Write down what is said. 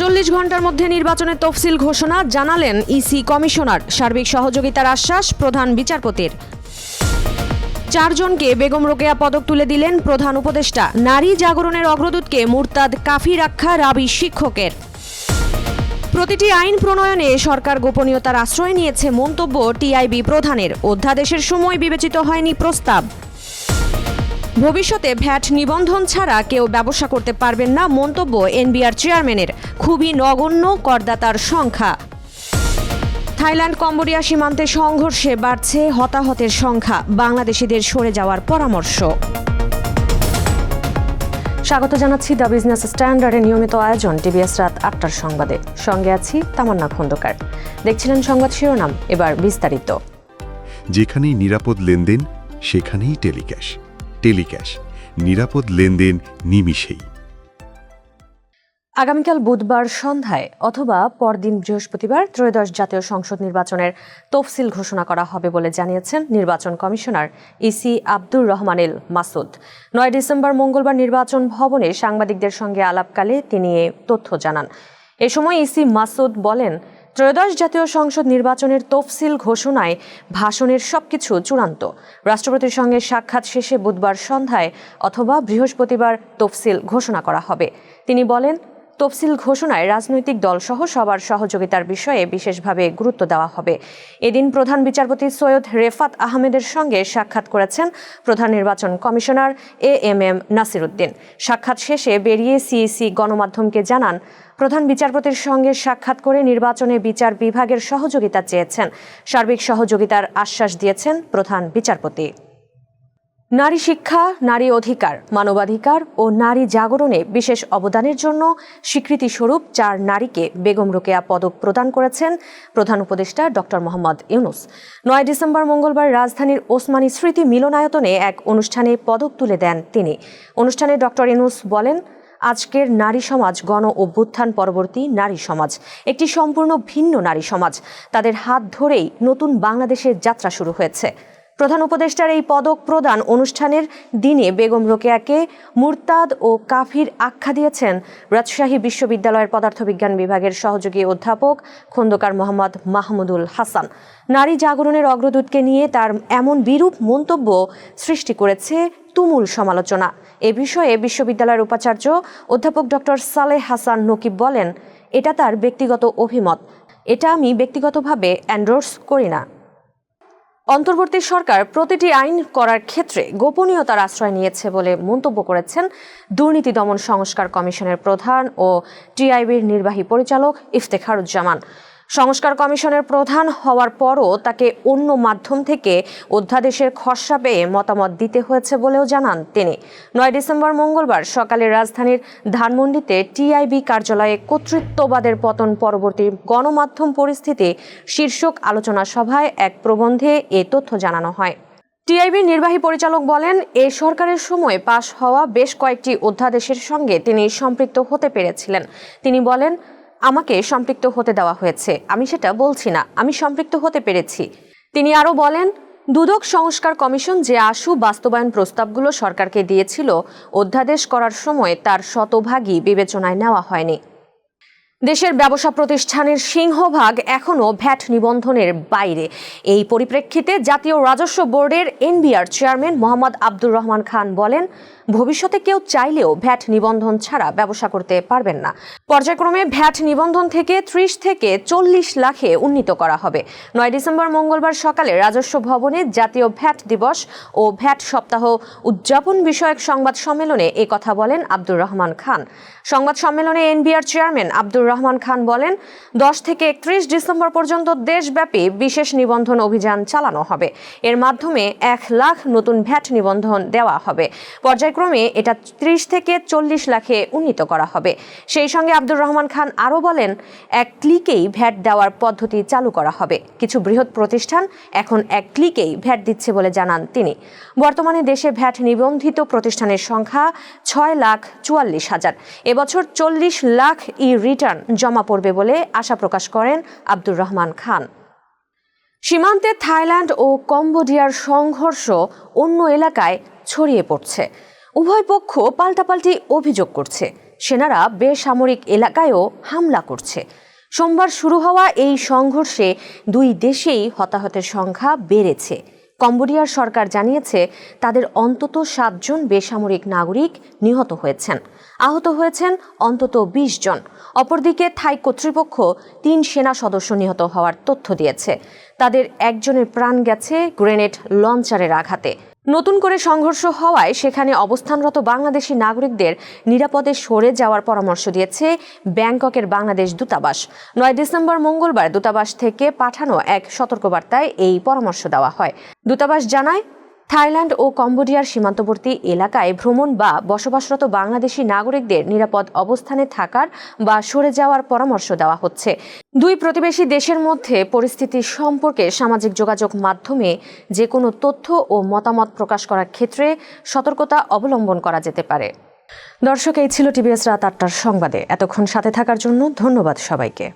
চল্লিশ ঘণ্টার মধ্যে নির্বাচনের তফসিল ঘোষণা জানালেন ইসি কমিশনার। সার্বিক সহযোগিতার আশ্বাস প্রধান বিচারপতির। চারজনকে বেগম রোকেয়া পদক তুলে দিলেন প্রধান উপদেষ্টা। নারী জাগরণের অগ্রদূতকে মুরতাদ কাফি আখ্যা রাবি শিক্ষকের। প্রতিটি আইন প্রণয়নে সরকার গোপনীয়তার আশ্রয় নিয়েছে মন্তব্য টিআইবি প্রধানের। অধ্যাদেশের সময় বিবেচিত হয়নি প্রস্তাব। ভবিষ্যতে ভ্যাট নিবন্ধন ছাড়া কেউ ব্যবসা করতে পারবেন না মন্তব্য এনবিআর চেয়ারম্যানের। খুবই নগণ্য করদাতার সংখ্যা। থাইল্যান্ড, কম্বোডিয়া সীমান্তে সংঘর্ষে বাড়ছে হতাহতের সংখ্যা। বাংলাদেশিদের সরে যাওয়ার পরামর্শ। স্বাগত জানাচ্ছি দ্য বিজনেস স্ট্যান্ডার্ডের নিয়মিত আয়োজন টিভিএস রাত আটটার সংবাদে। সঙ্গে আছি তামান্না খন্দকার। দেখছিলেন সংবাদ শিরোনাম, এবার বিস্তারিত। যেখানেই নিরাপদ লেনদেন, সেখানেই টেলিক্যাশ। টেলিক্যাশ। নিরাপদ লেনদেন নিমিষেই। আগামীকাল বুধবার সন্ধ্যায় অথবা পরদিন বৃহস্পতিবার ত্রয়োদশ জাতীয় সংসদ নির্বাচনের তফসিল ঘোষণা করা হবে বলে জানিয়েছেন নির্বাচন কমিশনার ইসি আব্দুর রহমানিল মাসুদ। নয় ডিসেম্বর মঙ্গলবার নির্বাচন ভবনে সাংবাদিকদের সঙ্গে আলাপকালে তিনি এ তথ্য জানান। এ সময় ইসি মাসুদ বলেন ত্রয়োদশ জাতীয় সংসদ নির্বাচনের তফসিল ঘোষণায় ভাষণের সবকিছু চূড়ান্ত। রাষ্ট্রপতির সঙ্গে সাক্ষাৎ শেষে বুধবার সন্ধ্যায় অথবা বৃহস্পতিবার তফসিল ঘোষণা করা হবে। তিনি বলেন তফসিল ঘোষণায় রাজনৈতিক দলসহ সবার সহযোগিতার বিষয়ে বিশেষভাবে গুরুত্ব দেওয়া হবে। এদিন প্রধান বিচারপতি সৈয়দ রেফাত আহমেদের সঙ্গে সাক্ষাৎ করেছেন প্রধান নির্বাচন commissioner A M M Nasiruddin. সাক্ষাৎ শেষে বেরিয়ে সিইসি গণমাধ্যমকে জানান, প্রধান বিচারপতির সঙ্গে সাক্ষাৎ করে নির্বাচনে বিচার বিভাগের সহযোগিতা চেয়েছেন। সার্বিক সহযোগিতার আশ্বাস দিয়েছেন প্রধান বিচারপতি। নারী শিক্ষা, নারী অধিকার, মানবাধিকার ও নারী জাগরণে বিশেষ অবদানের জন্য স্বীকৃতিস্বরূপ চার নারীকে বেগম রোকেয়া পদক প্রদান করেছেন প্রধান উপদেষ্টা ডক্টর মোহাম্মদ ইউনুস। নয় ডিসেম্বর মঙ্গলবার রাজধানীর ওসমানী স্মৃতি মিলনায়তনে এক অনুষ্ঠানে পদক তুলে দেন তিনি। অনুষ্ঠানে ডক্টর ইউনুস বলেন, আজকের নারী সমাজ গণ অভ্যুত্থান পরবর্তী নারী সমাজ। একটি সম্পূর্ণ ভিন্ন নারী সমাজ। তাদের হাত ধরেই নতুন বাংলাদেশের যাত্রা শুরু হয়েছে। প্রধান উপদেষ্টার এই পদক প্রদান অনুষ্ঠানের দিনে বেগম রোকেয়াকে মুরতাদ ও কাফির আখ্যা দিয়েছেন। রাজশাহী বিশ্ববিদ্যালয়ের পদার্থবিজ্ঞান বিভাগের সহযোগী অধ্যাপক খন্দকার মোহাম্মদ মাহমুদুল হাসান। নারী জাগরণের অগ্রদূতকে নিয়ে তার এমন বিরূপ মন্তব্য সৃষ্টি করেছে তুমুল সমালোচনা। এ বিষয়ে বিশ্ববিদ্যালয়ের উপাচার্য অধ্যাপক ডক্টর সালেহ হাসান নকিব বলেন, এটা তার ব্যক্তিগত অভিমত। এটা আমি ব্যক্তিগতভাবে অ্যান্ডোর্স করি না। অন্তর্বর্তী সরকার প্রতিটি আইন করার ক্ষেত্রে গোপনীয়তার আশ্রয় নিয়েছে বলে মন্তব্য করেছেন দুর্নীতি দমন সংস্কার কমিশনের প্রধান ও টিআইবির নির্বাহী পরিচালক ইফতেখারুজ্জামান। সংস্কার কমিশনের প্রধান হওয়ার পরও তাকে অন্য মাধ্যম থেকে অধ্যাদেশের খসড়া পেয়ে মতামত দিতে হয়েছে বলেও জানান তিনি। নয় ডিসেম্বর মঙ্গলবার সকালে রাজধানীর ধানমন্ডিতে টিআইবি কার্যালয়ে কর্তৃত্ববাদের পতন পরবর্তী গণমাধ্যম পরিস্থিতি শীর্ষক আলোচনা সভায় এক প্রবন্ধে এ তথ্য জানানো হয়। টিআইবির নির্বাহী পরিচালক বলেন, এ সরকারের সময় পাশ হওয়া বেশ কয়েকটি অধ্যাদেশের সঙ্গে তিনি সম্পৃক্ত হতে পেরেছিলেন। তিনি বলেন আমাকে সম্পৃক্ত হতে দেওয়া হয়েছে। আমি সেটা বলছি না। আমি সম্পৃক্ত হতে পেরেছি। তিনি আরও বলেন, দুদক সংস্কার কমিশন যে আশু বাস্তবায়ন প্রস্তাবগুলো সরকারকে দিয়েছিল, অধ্যাদেশ করার সময় তার শতভাগই বিবেচনায় নেওয়া হয়নি। দেশের ব্যবসা প্রতিষ্ঠানের সিংহভাগ এখনও ভ্যাট নিবন্ধনের বাইরে। এই পরিপ্রেক্ষিতে জাতীয় রাজস্ব বোর্ডের এনবিআর চেয়ারম্যান মোহাম্মদ আব্দুর রহমান খান বলেন ভবিষ্যতে কেউ চাইলেও ভ্যাট নিবন্ধন ছাড়া ব্যবসা করতে পারবেন না। পর্যায়ক্রমে ভ্যাট নিবন্ধন থেকে ত্রিশ থেকে চল্লিশ লাখে উন্নীত করা হবে। নয় ডিসেম্বর মঙ্গলবার সকালে রাজস্ব ভবনে জাতীয় ভ্যাট দিবস ও ভ্যাট সপ্তাহ উদযাপন বিষয়ক সংবাদ সম্মেলনে এ কথা বলেন আব্দুর রহমান খান। সংবাদ সম্মেলনে এনবিআর চেয়ারম্যান আব্দুর রহমান খান বলেন, দশ থেকে একত্রিশ ডিসেম্বর পর্যন্ত দেশব্যাপী বিশেষ নিবন্ধন অভিযান চালানো হবে। এর মাধ্যমে এক লাখ নতুন ভ্যাট নিবন্ধন দেওয়া হবে। পর্যায়ক্রমে এটা ত্রিশ থেকে চল্লিশ লাখে উন্নীত করা হবে। সেই সঙ্গে আব্দুর রহমান খান আরও বলেন, এক ক্লিকেই ভ্যাট দেওয়ার পদ্ধতি চালু করা হবে। কিছু বৃহৎ প্রতিষ্ঠান এখন এক ক্লিকেই ভ্যাট দিচ্ছে বলে জানান তিনি। বর্তমানে দেশে ভ্যাট নিবন্ধিত প্রতিষ্ঠানের সংখ্যা ছয় লাখ চুয়াল্লিশ হাজার। এবছর চল্লিশ লাখ ই রিটার্ন জমা পড়বে বলে আশা প্রকাশ করেন আব্দুর রহমান খান। সীমান্তে থাইল্যান্ড ও কম্বোডিয়ার সংঘর্ষ অন্য এলাকায় ছড়িয়ে পড়ছে। উভয় পক্ষ পাল্টাপাল্টি অভিযোগ করছে। সেনারা বেসামরিক এলাকায়ও হামলা করছে। সোমবার শুরু হওয়া এই সংঘর্ষে দুই দেশেই হতাহতের সংখ্যা বেড়েছে। কম্বোডিয়ার সরকার জানিয়েছে, তাদের অন্তত সাতজন বেসামরিক নাগরিক নিহত হয়েছেন। আহত হয়েছেন অন্তত বিশ জন। অপরদিকে থাই কর্তৃপক্ষ তিন সেনা সদস্য নিহত হওয়ার তথ্য দিয়েছে। তাদের একজনের প্রাণ গেছে গ্রেনেড লঞ্চারের আঘাতে। নতুন করে সংঘর্ষ হওয়ায় সেখানে অবস্থানরত বাংলাদেশি নাগরিকদের নিরাপদে সরে যাওয়ার পরামর্শ দিয়েছে ব্যাংককের বাংলাদেশ দূতাবাস। নয় ডিসেম্বর মঙ্গলবার দূতাবাস থেকে পাঠানো এক সতর্কবার্তায় এই পরামর্শ দেওয়া হয়। দূতাবাস জানায় থাইল্যান্ড ও কম্বোডিয়ার সীমান্তবর্তী এলাকায় ভ্রমণ বা বসবাসরত বাংলাদেশি নাগরিকদের নিরাপদ অবস্থানে থাকার বা সরে যাওয়ার পরামর্শ দেওয়া হচ্ছে। দুই প্রতিবেশী দেশের মধ্যে পরিস্থিতি সম্পর্কে সামাজিক যোগাযোগ মাধ্যমে যে কোনো তথ্য ও মতামত প্রকাশ করার ক্ষেত্রে সতর্কতা অবলম্বন করা যেতে পারে। দর্শক, এই ছিল টিভিএস রাত আটটার সংবাদে। এতক্ষণ সাথে থাকার জন্য ধন্যবাদ সবাইকে।